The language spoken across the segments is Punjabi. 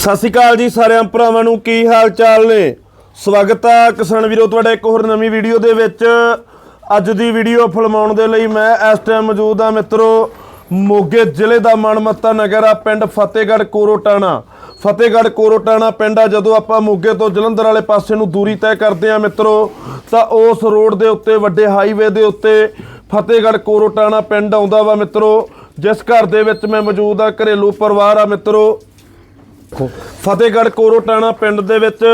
ਸਤਿ ਸ਼੍ਰੀ ਅਕਾਲ ਜੀ ਸਾਰਿਆਂ ਭਰਾਵਾਂ ਨੂੰ, ਕੀ ਹਾਲ ਚਾਲ ਨੇ? ਸਵਾਗਤ ਆ ਕਿਸਾਨ ਵੀਰੋ, ਤੁਹਾਡੇ ਇੱਕ ਹੋਰ ਨਵੀਂ ਵੀਡੀਓ ਦੇ ਵਿੱਚ। ਅੱਜ ਦੀ ਵੀਡੀਓ ਫਿਲਮਾਉਣ ਦੇ ਲਈ ਮੈਂ ਇਸ ਟਾਈਮ ਮੌਜੂਦ ਹਾਂ ਮਿੱਤਰੋ, ਮੋਗੇ ਜ਼ਿਲ੍ਹੇ ਦਾ ਮਨਮੱਤਾ ਨਗਰ ਆ, ਪਿੰਡ ਫਤਿਹਗੜ੍ਹ ਕੋਰੋਟਾਣਾ। ਫਤਿਹਗੜ੍ਹ ਕੋਰੋਟਾਣਾ ਪਿੰਡ ਆ, ਜਦੋਂ ਆਪਾਂ ਮੋਗੇ ਤੋਂ ਜਲੰਧਰ ਵਾਲੇ ਪਾਸੇ ਨੂੰ ਦੂਰੀ ਤੈਅ ਕਰਦੇ ਆ ਮਿੱਤਰੋ, ਤਾਂ ਉਸ ਰੋਡ ਦੇ ਉੱਤੇ, ਵੱਡੇ ਹਾਈਵੇ ਦੇ ਉੱਤੇ ਫਤਿਹਗੜ੍ਹ ਕੋਰੋਟਾਣਾ ਪਿੰਡ ਆਉਂਦਾ ਵਾ ਮਿੱਤਰੋ। ਜਿਸ ਘਰ ਦੇ ਵਿੱਚ ਮੈਂ ਮੌਜੂਦ ਆ ਘਰੇਲੂ ਪਰਿਵਾਰ ਆ ਮਿੱਤਰੋ। ਫਤਿਹਗੜ੍ਹ ਕੋਰੋਟਾਣਾ ਪਿੰਡ ਦੇ ਵਿੱਚ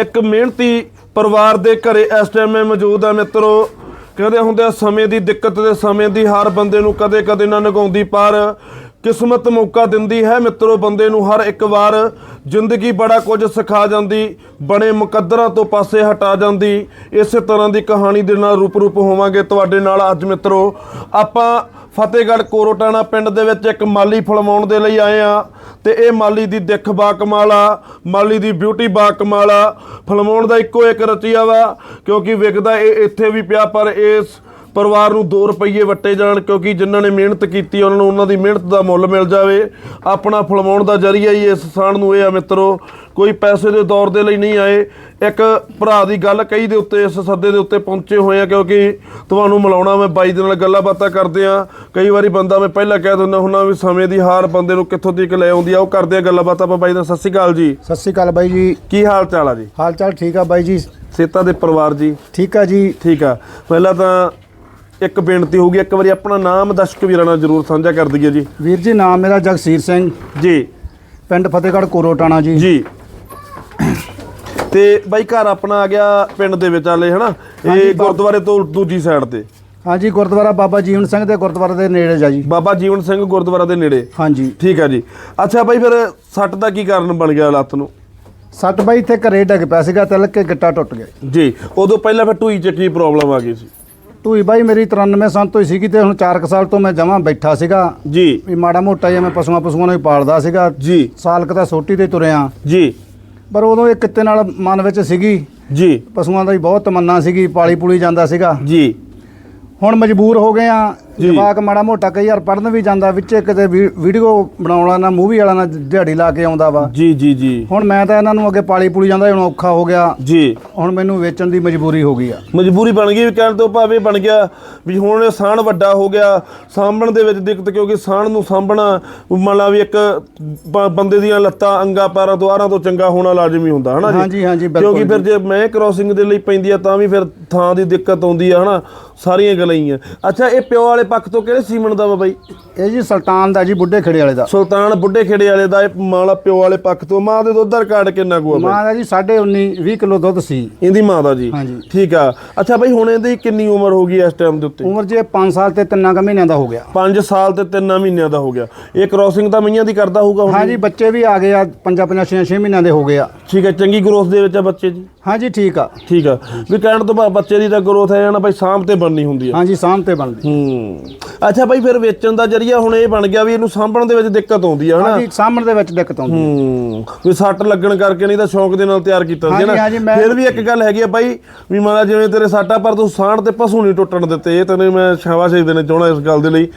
ਇੱਕ ਮਿਹਨਤੀ ਪਰਿਵਾਰ ਦੇ ਘਰੇ ਇਸ ਟਾਈਮ ਮੈਂ ਮੌਜੂਦ ਆ ਮਿੱਤਰੋ। ਕਹਿੰਦੇ ਹੁੰਦੇ ਆ, ਸਮੇਂ ਦੀ ਦਿੱਕਤ ਤੇ ਸਮੇਂ ਦੀ ਹਾਰ ਬੰਦੇ ਨੂੰ ਕਦੇ ਕਦੇ ਨਾ ਨਗਾਉਂਦੀ ਪਰ ਕਿਸਮਤ ਮੌਕਾ ਦਿੰਦੀ ਹੈ। ਮਿੱਤਰੋ, ਬੰਦੇ ਨੂੰ ਹਰ ਇੱਕ ਵਾਰ ਜ਼ਿੰਦਗੀ ਬੜਾ ਕੁਝ ਸਿਖਾ ਜਾਂਦੀ, ਬਣੇ ਮੁਕੱਦਰਾਂ ਤੋਂ ਪਾਸੇ ਹਟਾ ਜਾਂਦੀ। ਇਸੇ ਤਰ੍ਹਾਂ ਦੀ ਕਹਾਣੀ ਦੇ ਨਾਲ ਰੂਪ ਰੂਪ ਹੋਵਾਂਗੇ। ਤੁਹਾਡੇ ਨਾਲ ਅੱਜ ਮਿੱਤਰੋ, ਆਪਾਂ ਫਤਿਹਗੜ੍ਹ ਕੋਰੋਟਾਣਾ ਪਿੰਡ ਦੇ ਵਿੱਚ ਇੱਕ ਮਾਲੀ ਫਲਮਾਉਣ ਦੇ ਲਈ ਆਏ ਆ ਤੇ ਇਹ ਮਾਲੀ ਦੀ ਦਿੱਖ ਬਾ ਕਮਾਲ ਆ ਮਾਲੀ ਦੀ ਬਿਊਟੀ ਬਾ ਕਮਾਲ ਆ ਫਲਮਾਉਣ ਦਾ ਇੱਕੋ ਇੱਕ ਰਚੀਆ ਵਾ, ਕਿਉਂਕਿ ਵਿਕਦਾ ਇਹ ਇੱਥੇ ਵੀ ਪਿਆ, ਪਰ ਇਸ ਪਰਿਵਾਰ ਨੂੰ 2 ਰੁਪਏ ਵੱਟੇ ਜਾਣ ਕਿਉਂਕਿ ਜਿਨ੍ਹਾਂ ਨੇ ਮਿਹਨਤ ਕੀਤੀ ਉਹਨਾਂ ਨੂੰ ਉਹਨਾਂ ਦੀ ਮਿਹਨਤ ਦਾ ਮੁੱਲ ਮਿਲ ਜਾਵੇ। ਆਪਣਾ ਫਲਮਾਉਣ ਦਾ ਜਰੀਆ ਹੀ ਇਸ ਸਾਨ ਨੂੰ ਇਹ ਆ ਮਿੱਤਰੋ ਕੋਈ ਪੈਸੇ ਦੇ ਦੌਰ ਦੇ ਲਈ ਨਹੀਂ ਆਏ। ਇੱਕ ਭਰਾ ਦੀ ਗੱਲ ਕਹੀ ਦੇ ਉੱਤੇ ਇਸ ਸੱਦੇ ਦੇ ਉੱਤੇ ਪਹੁੰਚੇ ਹੋਏ ਆ ਕਿਉਂਕਿ ਤੁਹਾਨੂੰ ਮਿਲਾਉਣਾ ਮੈਂ ਬਾਈ ਦੇ ਨਾਲ ਗੱਲਾਂ ਬਾਤਾਂ ਕਰਦੇ ਆ। ਕਈ ਵਾਰੀ ਬੰਦਾ ਮੈਂ ਪਹਿਲਾਂ ਕਹਿ ਦਿੰਦਾ ਹੁੰਦਾ ਵੀ ਸਮੇਂ ਦੀ ਹਾਰ ਬੰਦੇ ਨੂੰ ਕਿੱਥੋਂ ਤੱਕ ਲੈ ਆਉਂਦੀ ਆ ਉਹ ਕਰਦੇ ਆ ਗੱਲਾਂ ਬਾਤਾਂ ਆਪਾਂ ਬਾਈ ਦਾ ਸਤਿ ਸ਼੍ਰੀ ਅਕਾਲ ਜੀ। ਸਤਿ ਸ਼੍ਰੀ ਅਕਾਲ ਬਾਈ ਜੀ। ਕੀ ਹਾਲ ਚਾਲ ਆ ਜੀ? ਹਾਲ ਚਾਲ ਠੀਕ ਆ ਬਾਈ ਜੀ। ਸੇਤਾ ਦੇ ਪਰਿਵਾਰ ਜੀ। ਠੀਕ ਆ ਜੀ। ਠੀਕ ਆ। ਪਹਿਲਾਂ ਤਾਂ ਇੱਕ ਬੇਨਤੀ ਹੋਊਗੀ ਇੱਕ ਵਾਰੀ ਆਪਣਾ ਨਾਮ ਦਰਸ਼ਕ ਵੀਰਾਂ ਨਾਲ ਜਰੂਰ ਸਾਂਝਾ ਕਰ ਦਈਏ ਜੀ। ਵੀਰ ਜੀ ਨਾਮ ਮੇਰਾ ਜਗਸੀਰ ਸਿੰਘ। ਜੀ। ਪਿੰਡ ਫਤਿਹਗੜ੍ਹ ਕੋਰੋਟਾਣਾ ਜੀ। ਜੀ। ਤੇ ਬਾਈ ਘਰ ਆਪਣਾ ਆ ਗਿਆ ਪਿੰਡ ਦੇ ਵਿੱਚ ਆਲੇ ਹਨਾ? ਇਹ ਗੁਰਦੁਆਰੇ ਤੋਂ ਦੂਜੀ ਸਾਈਡ ਤੇ। ਹਾਂਜੀ ਗੁਰਦੁਆਰਾ ਬਾਬਾ ਜੀਵਨ ਸਿੰਘ ਦੇ ਗੁਰਦੁਆਰੇ ਦੇ ਨੇੜੇ ਜਾ। ਜੀ ਬਾਬਾ ਜੀਵਨ ਸਿੰਘ ਗੁਰਦੁਆਰਾ ਦੇ ਨੇੜੇ। ਹਾਂਜੀ। ਠੀਕ ਆ ਜੀ। ਅੱਛਾ ਬਾਈ ਫਿਰ ਸੱਟ ਦਾ ਕੀ ਕਾਰਨ ਬਣ ਗਿਆ ਲੱਤ ਨੂੰ? ਸੱਟ ਬਾਈ ਇੱਥੇ ਘਰੇ ਡਿੱਗ ਪਿਆ ਸੀਗਾ ਤਿਲਕ ਕੇ ਗਿੱਟਾ ਟੁੱਟ ਗਿਆ। ਜੀ। ਉਦੋਂ ਪਹਿਲਾਂ ਫਿਰ ਢੂਈ ਚ ਕੀ ਪ੍ਰੋਬਲਮ ਆ ਗਈ ਸੀ। ਟੂਈ ਬਾਈ ਮੇਰੀ 93 ਸੰਨ ਤੋਂ ਹੀ ਸੀਗੀ ਤੇ ਹੁਣ 4 ਸਾਲ ਤੋਂ ਮੈਂ ਜਮਾਂ ਬੈਠਾ ਸੀਗਾ। ਜੀ। ਵੀ ਮਾੜਾ ਮੋਟਾ ਜਿਹਾ ਮੈਂ ਪਸ਼ੂਆਂ ਪਸ਼ੂਆਂ ਨੂੰ ਹੀ ਪਾਲਦਾ ਸੀਗਾ। ਜੀ। ਸਾਲ ਕੁ ਤਾਂ ਸੋਟੀ ਤੇ ਤੁਰਿਆ। ਜੀ। ਪਰ ਉਦੋਂ ਇਹ ਕਿੱਤੇ ਨਾਲ ਮਨ ਵਿੱਚ ਸੀਗੀ। ਜੀ। ਪਸ਼ੂਆਂ ਦਾ ਹੀ ਬਹੁਤ ਤਮੰਨਾ ਸੀਗੀ ਪਾਲੀ ਪੂਲੀ ਜਾਂਦਾ ਸੀਗਾ। ਜੀ। ਹੁਣ ਮਜਬੂਰ ਹੋ ਗਏ ਆ। ਜਵਾਕ ਮਾੜਾ ਮੋਟਾ ਕਈ ਵਾਰ ਪੜਨ ਵੀ ਜਾਂਦਾ ਵਿੱਚ ਕਿਤੇ ਵੀਡੀਓ ਬਣਾਉਣਾ ਨਾ ਮੂਵੀ ਵਾਲਾ ਨਾ ਦਿਹਾੜੀ ਲਾ ਕੇ ਆਉਂਦਾ ਵਾ। ਜੀ ਜੀ ਜੀ। ਹੁਣ ਮੈਂ ਤਾਂ ਇਹਨਾਂ ਨੂੰ ਅੱਗੇ ਪਾਲੀ ਪੂਲੀ ਜਾਂਦਾ ਹੁਣ ਔਖਾ ਹੋ ਗਿਆ। ਜੀ। ਹੁਣ ਮੈਨੂੰ ਵੇਚਣ ਦੀ ਮਜਬੂਰੀ ਹੋ ਗਈ ਆ। ਮਜਬੂਰੀ ਬਣ ਗਈ ਕਹਿਣ ਤੋਂ ਭਾਵੇਂ ਬਣ ਗਿਆ ਵੀ ਹੁਣ ਸਾਣ ਵੱਡਾ ਹੋ ਗਿਆ ਸਾਂਭਣ ਦੇ ਵਿੱਚ ਦਿੱਕਤ ਕਿਉਂਕਿ ਸਾਣ ਨੂੰ ਸਾਂਭਣਾ ਮੰਨ ਲਾ ਵੀ ਇੱਕ ਬੰਦੇ ਦੀਆਂ ਲੱਤਾਂ ਅੰਗਾ ਪੈਰਾਂ ਤੋਂ ਆਰਾਂ ਤੋਂ ਚੰਗਾ ਹੋਣਾ ਲਾਜ਼ਮੀ ਹੁੰਦਾ ਹਨਾ ਜੀ? ਹਾਂਜੀ, ਹਾਂਜੀ, ਬਿਲਕੁਲ ਕਿਉਂਕਿ ਫਿਰ ਜੇ। ਮੈਂ ਕ੍ਰਾਸਿੰਗ ਦੇ ਲਈ ਪੈਂਦੀ ਆ ਤਾਂ ਵੀ ਫਿਰ ਥਾਂ ਦੀ ਦਿੱਕਤ ਆਉਂਦੀ ਆ ਹਨਾ? ਸਾਰੀਆਂ ਗੱਲਾਂ ਹੀ ਆ। ਅੱਛਾ ਇਹ ਪਿਓ ਵਾਲੇ ਪੱਖ ਤੋਂ ਕਿਹੜੇ ਸੀਮਨ ਦਾ ਵਾ ਬਾਈ? ਇਹ ਜੀ ਸੁਲਤਾਨ ਦਾ ਜੀ ਬੁੱਢੇ ਖੜੇ ਵਾਲੇ ਦਾ। ਸੁਲਤਾਨ ਬੁੱਢੇ ਖੇੜੇ ਵਾਲੇ ਦਾ ਇਹ ਮਾਲਾ ਪਿਓ ਵਾਲੇ ਪੱਖ ਤੋਂ। ਮਾਂ ਦੇ ਦੁੱਧ ਦਾ ਰਿਕਾਰਡ ਕਿੰਨਾ ਕੁ ਆ ਬਾਈ? ਮਾਂ ਦਾ ਜੀ 19.5 20 ਕਿਲੋ ਦੁੱਧ ਸੀ। ਇਹਦੀ ਮਾਂ ਦਾ ਜੀ। ਹਾਂਜੀ। ਠੀਕ ਆ। ਅੱਛਾ ਬਾਈ ਹੁਣ ਇਹਦੀ ਕਿੰਨੀ ਉਮਰ ਹੋ ਗਈ ਇਸ ਟਾਈਮ ਦੇ ਉੱਤੇ? ਉਮਰ ਜੇ 5 ਸਾਲ ਤੇ 3 ਕੁ ਮਹੀਨਿਆਂ ਦਾ ਹੋ ਗਿਆ। 5 ਸਾਲ ਤੇ 3 ਮਹੀਨਿਆਂ ਦਾ ਹੋ ਗਿਆ। ਇਹ ਕ੍ਰਾਸਿੰਗ ਤਾਂ ਮਈਆਂ ਦੀ ਕਰਦਾ ਹੋਊਗਾ ਹੁਣ? ਹਾਂਜੀ ਬੱਚੇ ਵੀ ਆ ਗਏ ਆ। 5 5 6 6 ਮਹੀਨਿਆਂ ਦੇ ਹੋ ਗਏ ਆ। ਠੀਕ ਹੈ ਚੰਗੀ ਗਰੋਥ ਦੇ ਵਿੱਚ ਆ ਬੱਚੇ ਜੀ? ਹਾਂਜੀ ਠੀਕ ਆ। ਠੀਕ ਆ। ਵੀ ਕਹਿਣ ਤੋਂ ਬਾਅਦ ਬੱਚੇ ਦੀ ਤਾਂ ਗਰੋਥ ਹੈ ਨਾ ਬਾਈ ਸਾਂਭ ਤੇ ਬਣਨੀ ਹੁੰਦੀ ਆ। ਹਾਂਜੀ ਸਾਂਭ ਤੇ ਬਣਦੀ। ਹੂੰ। ਅੱਛਾ ਬਾਈ ਫਿਰ ਵੇਚਣ ਦਾ ਜਰੀਆ ਹੁਣ ਇਹ ਬਣ ਗਿਆ ਵੀ ਇਹਨੂੰ ਸਾਂਭਣ ਦੇ ਵਿੱਚ ਦਿੱਕਤ ਆਉਂਦੀ ਆ ਹਨਾ? ਹਾਂਜੀ ਸਾਂਭਣ ਦੇ ਵਿੱਚ ਦਿੱਕਤ ਆਉਂਦੀ ਹੂੰ ਵੀ ਸੱਟ ਲੱਗਣ ਕਰਕੇ ਨਹੀਂ ਤਾਂ ਸ਼ੌਂਕ ਦੇ ਨਾਲ ਤਿਆਰ ਕੀਤਾ ਸੀ ਹਾਂਜੀ, ਹਾਂਜੀ, ਨਾ ਮੈਂ- ਫਿਰ ਵੀ ਇੱਕ ਗੱਲ ਹੈਗੀ ਆ ਬਾਈ ਵੀ ਮਾਲਾ ਜਿਵੇਂ ਤੇਰੇ ਸੱਟਾ ਪਰ ਤੂੰ ਸਾਂਢ ਤੇ ਪਸ਼ੂ ਨਹੀਂ ਟੁੱਟਣ ਦਿੱਤੇ ਇਹ ਤੈਨੂੰ ਮੈਂ ਸ਼ਾਬਾਸ਼ ਦੇਣਾ ਚਾਹਣਾ ਇਸ ਗੱਲ ਦੇ ਲਈ।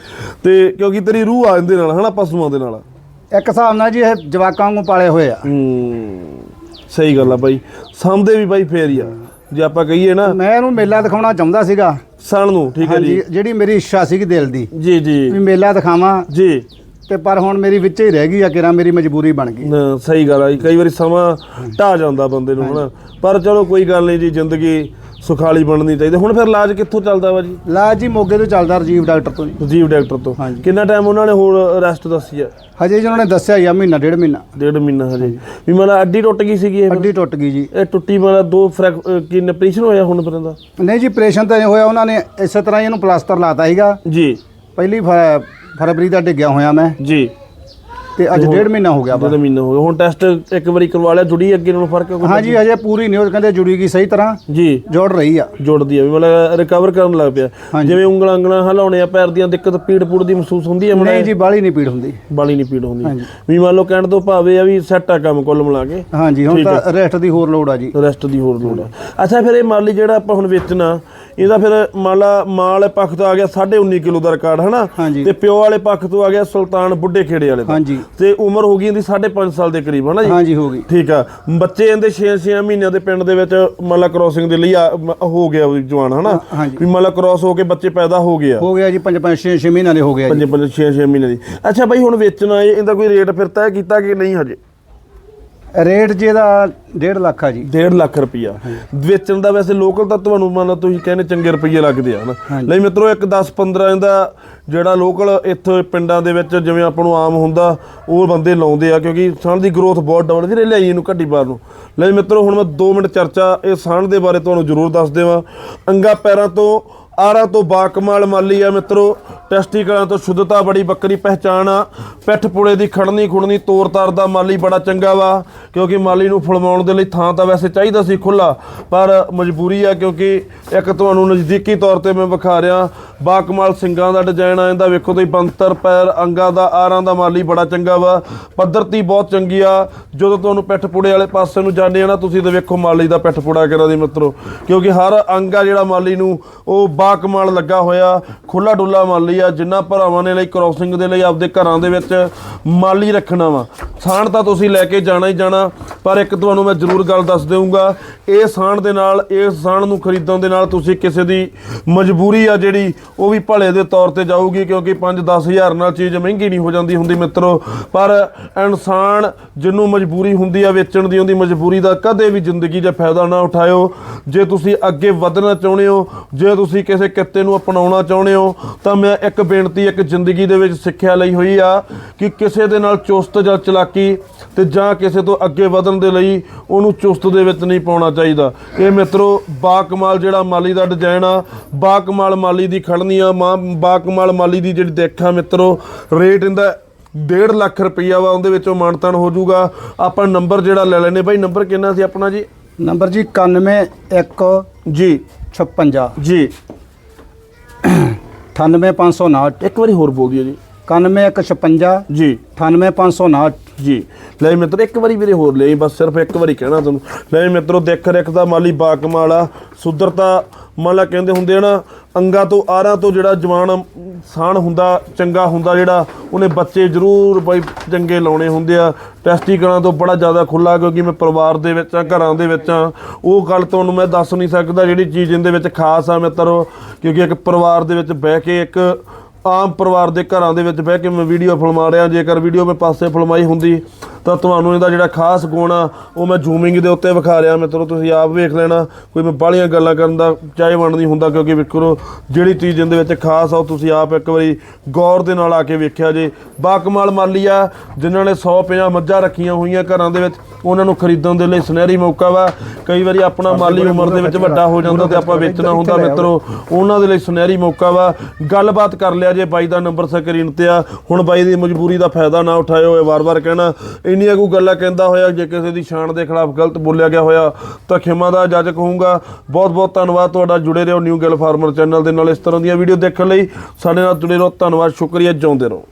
ਤੇ ਕਿਉਂਕਿ ਤੇਰੀ ਰੂਹ ਆ ਇਹਦੇ ਨਾਲ ਹਨਾ ਪਸ਼ੂਆਂ ਦੇ ਨਾਲ। ਇੱਕ ਹਿਸਾਬ ਨਾਲ ਜੀ ਇਹ ਜਵਾਕਾਂ ਵਾਂਗੂ ਪਾਲੇ ਹੋਏ ਆ। ਹੂੰ ਸਹੀ ਗੱਲ ਆ ਬਾਈ ਸਾਂਭਦੇ ਵੀ ਬਾਈ ਫੇਰ ਹੀ ਆ। ਜੇ ਆਪਾਂ ਕਹੀਏ ਨਾ ਮੈਂ ਇਹਨੂੰ ਮੇਲਾ ਦਿਖਾਉਣਾ ਚਾਹੁੰਦਾ ਸੀਗਾ। ਸਣ ਨੂੰ ਠੀਕ ਹੈ ਜੀ। ਹਾਂਜੀ ਜਿਹੜੀ ਮੇਰੀ ਇੱਛਾ ਸੀਗੀ ਦਿਲ ਦੀ। ਜੀ ਜੀ। ਵੀ ਮੇਲਾ ਦਿਖਾਵਾਂ। ਜੀ। ਤੇ ਪਰ ਹੁਣ ਮੇਰੀ ਵਿੱਚ ਹੀ ਰਹਿ ਗਈ ਆ ਕਿਰਾ ਮੇਰੀ ਮਜਬੂਰੀ ਬਣ ਗਈ। ਨਾ, ਸਹੀ ਗੱਲ ਆ ਜੀ। ਕਈ ਵਾਰੀ ਸਮਾਂ ਢਾ ਜਾਂਦਾ ਬੰਦੇ ਨੂੰ ਹਨਾ। ਪਰ ਚਲੋ ਕੋਈ ਗੱਲ ਨਹੀਂ ਜੀ ਜ਼ਿੰਦਗੀ ਸੁਖਾਲੀ ਬਣਨੀ ਚਾਹੀਦੀ। ਹੁਣ ਫਿਰ ਇਲਾਜ ਕਿੱਥੋਂ ਚੱਲਦਾ ਵਾ ਜੀ? ਇਲਾਜ ਜੀ ਮੋਗੇ ਤੋਂ ਚੱਲਦਾ ਰਜੀਵ ਡਾਕਟਰ ਤੋਂ ਜੀ। ਰਾਜੀਵ ਡਾਕਟਰ ਤੋਂ। ਹਾਂਜੀ। ਕਿੰਨਾ ਟਾਈਮ ਉਹਨਾਂ ਨੇ ਹੋਰ ਰੈਸਟ ਦੱਸੀ ਆ? ਹਜੇ ਜੀ ਉਹਨਾਂ ਨੇ ਦੱਸਿਆ ਹੀ ਆ ਮਹੀਨਾ ਡੇਢ ਮਹੀਨਾ। ਡੇਢ ਮਹੀਨਾ ਹਜੇ। ਵੀ ਮਤਲਬ ਅੱਡੀ ਟੁੱਟ ਗਈ ਸੀਗੀ ਇਹ? ਅੱਡੀ ਟੁੱਟ ਗਈ ਜੀ। ਇਹ ਟੁੱਟੀ ਮਤਲਬ ਦੋ ਫ੍ਰੈਕ ਕੀ ਆਪਰੇਸ਼ਨ ਹੋਇਆ ਹੁਣ ਫਿਰ ਦਾ ਨਹੀਂ ਜੀ ਆਪਰੇਸ਼ਨ ਤਾਂ ਨਹੀਂ ਹੋਇਆ ਉਹਨਾਂ ਨੇ ਇਸੇ ਤਰ੍ਹਾਂ ਹੀ ਇਹਨੂੰ ਪਲਾਸਟਰ ਲਾਤਾ ਸੀਗਾ। ਜੀ। ਪਹਿਲੀ ਫ- ਫਰਵਰੀ ਦਾ ਡਿੱਗਿਆ ਹੋਇਆ ਮੈਂ। ਜੀ। ਤੇ ਅੱਜ ਡੇਢ ਮਹੀਨਾ ਹੋ ਗਿਆ ਵਾ। ਡੇਢ ਮਹੀਨਾ ਹੋ ਗਿਆ। ਹੁਣ ਟੈਸਟ ਇੱਕ ਵਾਰੀ ਕਰਵਾ ਲਿਆ ਜੁੜੀ ਅੱਗੇ ਨਾਲੋਂ ਫ਼ਰਕ ਕੋਈ ਹਾਂਜੀ ਹਜੇ ਪੂਰੀ ਨਹੀਂ ਉਹ ਕਹਿੰਦੇ ਜੁੜੀ ਗਈ ਸਹੀ ਤਰ੍ਹਾਂ। ਜੀ। ਜੁੜ ਰਹੀ ਆ। ਜੁੜਦੀ ਆ ਵੀ ਮਤਲਬ ਰਿਕਵਰ ਕਰਨ ਲੱਗ ਪਿਆ। ਜਿਵੇਂ ਉਂਗਲਾਂ ਉਂਗਲਾਂ ਹਿਲਾਉਣੇ ਆ ਪੈਰ ਦੀਆਂ ਦਿੱਕਤ ਪੀੜ ਪੂੜ ਦੀ ਮਹਿਸੂਸ ਹੁੰਦੀ ਮੜਾ ਨਹੀਂ ਜੀ ਬਾਲੀ ਨਹੀਂ ਪੀੜ ਹੁੰਦੀ। ਬਾਲੀ ਨਹੀਂ ਪੀੜ ਹੁੰਦੀ। ਵੀ ਮੰਨ ਲਓ ਕਹਿਣ ਤੋਂ ਭਾਵੇਂ ਆ ਵੀ ਸੈੱਟ ਆ ਕੰਮ ਕੁੱਲ ਮਿਲਾ ਕੇ। ਹਾਂਜੀ ਹੁਣ ਤਾਂ ਰੈਸਟ ਦੀ ਹੋਰ ਲੋੜ ਆ ਜੀ। ਰੈਸਟ ਦੀ ਹੋਰ ਲੋੜ ਆ। ਅੱਛਾ ਫਿਰ ਇਹ ਮਾਲੀ ਜਿਹੜਾ ਆਪਾਂ ਹੁਣ ਵੇਚਣਾ ਇਹਦਾ ਫਿਰ ਮੰਨ ਲਾ ਮਾਂ ਵਾਲੇ ਪੱਖ ਤੋਂ ਆ ਗਿਆ 19.5 ਕਿਲੋ ਦਾ ਰਿਕਾਰਡ ਹਨਾ। ਤੇ ਪਿਓ ਵਾਲੇ ਪੱਖ ਤੋਂ ਆ ਗਿਆ ਸੁਲਤਾਨ ਬੁੱਢੇ ਖੇੜੇ ਵਾਲੇ ਦਾ। ਤੇ ਉਮਰ ਹੋ ਗਈ ਇਹਦੀ 5.5 ਸਾਲ ਦੇ ਕਰੀਬ ਹਨਾ ਜੀ? ਹਾਂਜੀ ਹੋ ਗਈ। ਠੀਕ ਆ। ਬੱਚੇ ਇਹਦੇ 6-6 ਮਹੀਨਿਆਂ ਦੇ ਪਿੰਡ ਦੇ ਵਿੱਚ ਮੰਨ ਲਾ ਕ੍ਰੋਸਿੰਗ ਦੇ ਲਈ ਹੋ ਗਿਆ ਜਵਾਨ ਹਨਾ। ਵੀ ਮੰਨ ਲਾ ਕ੍ਰੋਸ ਹੋ ਕੇ ਬੱਚੇ ਪੈਦਾ ਹੋ ਗਏ ਆ। ਹੋ ਗਿਆ ਜੀ 5 5 6 6 ਮਹੀਨਿਆਂ ਦੇ ਹੋ ਗਿਆ ਜੀ। ਪੰਜ ਪੰਜ 6-6 ਮਹੀਨੇ ਦੀ। ਅੱਛਾ ਬਾਈ ਹੁਣ ਵੇਚਣਾ ਇਹ ਇਹਦਾ ਕੋਈ ਰੇਟ ਫਿਰ ਤੈਅ ਕੀਤਾ ਕਿ ਨਹੀਂ ਹਜੇ? ਰੇਟ ਜੀ ਇਹਦਾ 1.5 ਲੱਖ ਆ ਜੀ। 1.5 ਲੱਖ ਰੁਪਈਆ। ਵੇਚਣ ਦਾ ਵੈਸੇ ਲੋਕਲ ਤਾਂ ਤੁਹਾਨੂੰ ਮੰਨ ਲਓ ਤੁਸੀਂ ਕਹਿੰਦੇ ਚੰਗੇ ਰੁਪਈਏ ਲੱਗਦੇ ਆ ਹਨਾ? ਹਾਂਜੀ। ਲਈ ਮਿੱਤਰੋ ਇੱਕ 10 15 ਇਹਦਾ ਜਿਹੜਾ ਲੋਕਲ ਇੱਥੇ ਪਿੰਡਾਂ ਦੇ ਵਿੱਚ ਜਿਵੇਂ ਆਪਾਂ ਨੂੰ ਆਮ ਹੁੰਦਾ ਉਹ ਬੰਦੇ ਲਾਉਂਦੇ ਆ ਕਿਉਂਕਿ ਸਾਣ ਦੀ ਗਰੋਥ ਬਹੁਤ ਡਾਊਨ ਜਿਹੜੇ ਲਿਆਈ ਇਹਨੂੰ ਘੱਟੀ ਬਾਰ ਨੂੰ। ਲਈ ਮਿੱਤਰੋ ਹੁਣ ਮੈਂ 2 ਮਿੰਟ ਚਰਚਾ ਇਹ ਸਾਣ ਦੇ ਬਾਰੇ ਤੁਹਾਨੂੰ ਜ਼ਰੂਰ ਦੱਸ ਦੇਵਾਂ। ਅੰਗਾ ਪੈਰਾਂ ਤੋਂ ਆਰਾ ਤੋਂ ਬਾਕਮਾਲ ਮਾਲੀ ਆ ਮਿੱਤਰੋ। ਟੈਸਟੀਕਲਾਂ ਤੋਂ ਸ਼ੁੱਧਤਾ ਬੜੀ ਬੱਕਰੀ ਪਹਿਚਾਣ ਆ। ਪਿੱਠ ਪੁੜੇ ਦੀ ਖੜਨੀ ਖੁੜਨੀ ਤੋਰ ਤਾਰ ਦਾ ਮਾਲੀ ਬੜਾ ਚੰਗਾ ਵਾ। ਕਿਉਂਕਿ ਮਾਲੀ ਨੂੰ ਫਲਮਾਉਣ ਦੇ ਲਈ ਥਾਂ ਤਾਂ ਵੈਸੇ ਚਾਹੀਦਾ ਸੀ ਖੁੱਲਾ ਪਰ ਮਜਬੂਰੀ ਆ ਕਿਉਂਕਿ ਇੱਕ ਤੁਹਾਨੂੰ ਨਜ਼ਦੀਕੀ ਤੌਰ ਤੇ ਮੈਂ ਵਿਖਾ ਰਿਹਾ। ਬਾਕਮਾਲ ਸਿੰਘਾਂ ਦਾ ਡਿਜ਼ਾਈਨ ਆ, ਇਹਦਾ ਵੇਖੋ ਤੁਸੀਂ, ਬੰਤਰ, ਪੈਰ, ਅੰਗਾਂ ਦਾ, ਆਰਾਂ ਦਾ ਮਾਲੀ ਬੜਾ ਚੰਗਾ ਵਾ। ਪੱਧਰਤੀ ਬਹੁਤ ਚੰਗੀ ਆ। ਜਦੋਂ ਤੁਹਾਨੂੰ ਪਿੱਠ ਪੁੜੇ ਵਾਲੇ ਪਾਸੇ ਨੂੰ ਜਾਂਦੇ ਆ ਨਾ, ਤੁਸੀਂ ਤਾਂ ਵੇਖੋ ਮਾਲੀ ਦਾ ਪਿੱਠ ਪੁੜਾ ਕਿਹੜਾ ਦੀ ਮਿੱਤਰੋ। ਕਿਉਂਕਿ ਹਰ ਅੰਗ ਆ ਜਿਹੜਾ ਮਾਲੀ ਨੂੰ, ਉਹ ਬਾਕਮਾਲ ਲੱਗਾ ਹੋਇਆ ਖੁੱਲਾ ਡੁੱਲਾ ਮਾਲੀ ਆ ਜਿੰਨਾ ਭਰਾਵਾਂ ਨੇ ਲਈ ਕ੍ਰੋਸਿੰਗ ਦੇ ਲਈ ਆਪਦੇ ਘਰਾਂ ਦੇ ਵਿੱਚ ਮਾਲੀ ਰੱਖਣਾ ਵਾ। ਸਾਣ ਤਾਂ ਤੁਸੀਂ ਲੈ ਕੇ ਜਾਣਾ ਹੀ ਜਾਣਾ। ਪਰ ਇੱਕ ਤੁਹਾਨੂੰ ਮੈਂ ਜ਼ਰੂਰ ਗੱਲ ਦੱਸ ਦੇਵਾਂਗਾ ਇਹ ਸਾਣ ਦੇ ਨਾਲ, ਇਸ ਸਾਣ ਨੂੰ ਖਰੀਦਣ ਦੇ ਨਾਲ ਤੁਸੀਂ ਕਿਸੇ ਦੀ ਮਜਬੂਰੀ ਆ ਜਿਹੜੀ, ਉਹ ਵੀ ਭਲੇ ਦੇ ਤੌਰ ਤੇ ਜਾਊਗੀ ਕਿਉਂਕਿ 5-10 ਹਜ਼ਾਰ ਨਾਲ ਚੀਜ਼ ਮਹਿੰਗੀ ਨਹੀਂ ਹੋ ਜਾਂਦੀ ਹੁੰਦੀ ਮਿੱਤਰੋ। ਪਰ ਇਨਸਾਨ ਜਿਹਨੂੰ ਮਜਬੂਰੀ ਹੁੰਦੀ ਆ ਵੇਚਣ ਦੀ, ਉਹਦੀ ਮਜਬੂਰੀ ਦਾ ਕਦੇ ਵੀ ਜ਼ਿੰਦਗੀ 'ਚ ਫਾਇਦਾ ਨਾ ਉਠਾਇਓ। ਜੇ ਤੁਸੀਂ ਅੱਗੇ ਵਧਣਾ ਚਾਹੁੰਦੇ ਹੋ, ਜੇ ਤੁਸੀਂ ਕਿਸੇ ਕਿੱਤੇ ਨੂੰ ਅਪਣਾਉਣਾ ਚਾਹੁੰਦੇ ਹੋ, ਤਾਂ ਮੈਂ ਇੱਕ ਬੇਨਤੀ, ਇੱਕ ਜ਼ਿੰਦਗੀ ਦੇ ਵਿੱਚ ਸਿੱਖਿਆ ਲਈ ਹੋਈ ਆ ਕਿ ਕਿਸੇ ਦੇ ਨਾਲ ਚੁਸਤ ਜਾਂ ਚਲਾਕੀ ਤੇ ਜਾਂ ਕਿਸੇ ਤੋਂ ਅੱਗੇ ਵਧਣ ਦੇ ਲਈ ਉਹਨੂੰ ਚੁਸਤ ਦੇ ਵਿੱਚ ਨਹੀਂ ਪਾਉਣਾ ਚਾਹੀਦਾ। ਇਹ ਮਿੱਤਰੋ ਬਾਕਮਾਲ ਜਿਹੜਾ ਮਾਲੀ ਦਾ ਡਿਜ਼ਾਈਨ ਆ ਬਾਕਮਾਲ ਮਾਲੀ ਦੀ ਖੜਨੀ ਆ ਮਾਂ ਬਾਕਮਾਲ ਮਾਲੀ ਦੀ ਜਿਹੜੀ ਦੇਖ ਮਿੱਤਰੋ ਰੇਟ ਇਹਦਾ 1.5 ਲੱਖ ਰੁਪਈਆ ਵਾ ਉਹਦੇ ਵਿੱਚੋਂ ਮਾਨਤਾਨ ਹੋ ਜਾਊਗਾ। ਆਪਾਂ ਨੰਬਰ ਜਿਹੜਾ ਲੈ ਲੈਨੇ ਬਾਈ ਨੰਬਰ ਕਿੰਨਾ ਸੀ ਆਪਣਾ ਜੀ? ਨੰਬਰ ਜੀ 91 ਜੀ। 56 ਜੀ 98559 ਇੱਕ ਵਾਰੀ ਹੋਰ ਬੋਲ ਦਿਓ ਜੀ। 9156 ਜੀ। 98559 ਜੀ। ਲੈ ਮਿੱਤਰ, ਇੱਕ ਵਾਰੀ ਵੀਰੇ ਹੋਰ ਲਈ ਬਸ ਸਿਰਫ ਇੱਕ ਵਾਰੀ ਕਹਿਣਾ ਤੁਹਾਨੂੰ। ਲੈ ਮਿੱਤਰੋ, ਦੇਖ ਰੇਖ ਦਾ ਮਾਲੀ ਬਾਕਮਾਲ ਆ। ਸੁਧਰਤਾ ਮਾਲਾ ਕਹਿੰਦੇ ਹੁੰਦੇ ਆ ਨਾ, ਅੰਗਾ ਤੋਂ ਆਰਾਂ ਤੋਂ ਜਿਹੜਾ ਜਵਾਨ ਸਾਣ ਹੁੰਦਾ, ਚੰਗਾ ਹੁੰਦਾ ਜਿਹੜਾ, ਉਹਨੇ ਬੱਚੇ ਜ਼ਰੂਰ ਬਈ ਚੰਗੇ ਲਾਉਣੇ ਹੁੰਦੇ ਆ। ਟੈਸਟੀਕਲਾਂ ਤੋਂ ਬੜਾ ਜ਼ਿਆਦਾ ਖੁੱਲਾ ਕਿਉਂਕਿ ਮੈਂ ਪਰਿਵਾਰ ਦੇ ਵਿੱਚ ਆ, ਘਰਾਂ ਦੇ ਵਿੱਚ ਆ। ਉਹ ਗੱਲ ਤੁਹਾਨੂੰ ਮੈਂ ਦੱਸ ਨਹੀਂ ਸਕਦਾ ਜਿਹੜੀ ਚੀਜ਼ ਇਹਦੇ ਵਿੱਚ ਖਾਸ ਆ ਮਿੱਤਰੋ, ਕਿਉਂਕਿ ਇੱਕ ਪਰਿਵਾਰ ਦੇ ਵਿੱਚ ਬਹਿ ਕੇ ਇੱਕ ਆਮ ਪਰਿਵਾਰ ਦੇ ਘਰਾਂ ਦੇ ਵਿੱਚ ਬਹਿ ਕੇ ਮੈਂ ਵੀਡੀਓ ਫਿਲਮਾ ਰਿਹਾ। ਜੇਕਰ ਵੀਡੀਓ ਮੈਂ ਪਾਸੇ ਫਿਲਮਾਈ ਹੁੰਦੀ ਤਾਂ ਤੁਹਾਨੂੰ ਇਹਦਾ ਜਿਹੜਾ ਖਾਸ ਗੁਣ ਆ ਉਹ ਮੈਂ ਜ਼ੂਮਿੰਗ ਦੇ ਉੱਤੇ ਵਿਖਾ ਰਿਹਾ ਮਿੱਤਰੋ ਤੁਸੀਂ ਆਪ ਵੇਖ ਲੈਣਾ। ਕੋਈ ਮੈਂ ਬਾਹਲੀਆਂ ਗੱਲਾਂ ਕਰਨ ਦਾ ਚਾਹੇ ਵੰਡ ਨਹੀਂ ਹੁੰਦਾ ਕਿਉਂਕਿ ਵੇਖੋ ਜਿਹੜੀ ਚੀਜ਼ ਇਹਦੇ ਵਿੱਚ ਖਾਸ ਆ ਉਹ ਤੁਸੀਂ ਆਪ ਇੱਕ ਵਾਰੀ ਗੌਰ ਦੇ ਨਾਲ ਆ ਕੇ ਵੇਖਿਆ ਜੇ। ਬਾਕਮਾਲ ਮਾਲੀ ਆ ਜਿਨ੍ਹਾਂ ਨੇ 150 ਮੱਝਾਂ ਰੱਖੀਆਂ ਹੋਈਆਂ ਘਰਾਂ ਦੇ ਵਿੱਚ ਉਹਨਾਂ ਨੂੰ ਖਰੀਦਣ ਦੇ ਲਈ ਸੁਨਹਿਰੀ ਮੌਕਾ ਵਾ। ਕਈ ਵਾਰੀ ਆਪਣਾ ਮਾਲੀ ਉਮਰ ਦੇ ਵਿੱਚ ਵੱਡਾ ਹੋ ਜਾਂਦਾ ਤੇ ਆਪਾਂ ਵੇਚਣਾ ਹੁੰਦਾ ਮਿੱਤਰੋ। ਉਹਨਾਂ ਦੇ ਲਈ ਸੁਨਹਿਰੀ ਮੌਕਾ ਵਾ। ਗੱਲਬਾਤ ਕਰ ਲਿਆ ਜੇ ਬਾਈ ਦਾ ਨੰਬਰ ਸਕਰੀਨ ਤੇ ਆ। ਹੁਣ ਬਾਈ ਦੀ ਮਜਬੂਰੀ ਦਾ ਫਾਇਦਾ ਨਾ ਉਠਾਇਓ ਇਹ ਵਾਰ-ਵਾਰ ਕਹਿਣਾ। ਇੰਨੀਆਂ ਕੋ ਗੱਲਾਂ ਕਹਿੰਦਾ ਹੋਇਆ, ਜੇ ਕਿਸੇ ਦੀ ਸ਼ਾਨ ਦੇ ਖਿਲਾਫ ਗਲਤ ਬੋਲਿਆ ਗਿਆ ਹੋਇਆ, ਤਾਂ ਖਿਮਾ ਦਾ ਜੱਜ ਕਹੂੰਗਾ। ਬਹੁਤ-ਬਹੁਤ ਧੰਨਵਾਦ ਤੁਹਾਡਾ, ਜੁੜੇ ਰਹੋ ਨਿਊ ਗਿਲ ਫਾਰਮਰ ਚੈਨਲ ਦੇ ਨਾਲ ਇਸ ਤਰ੍ਹਾਂ ਦੀਆਂ ਵੀਡੀਓ ਦੇਖਣ ਲਈ। ਸਾਡੇ ਨਾਲ ਜੁੜੇ ਰਹੋ, ਧੰਨਵਾਦ, ਸ਼ੁਕਰੀਆ, ਜਿਉਂਦੇ ਰਹੋ।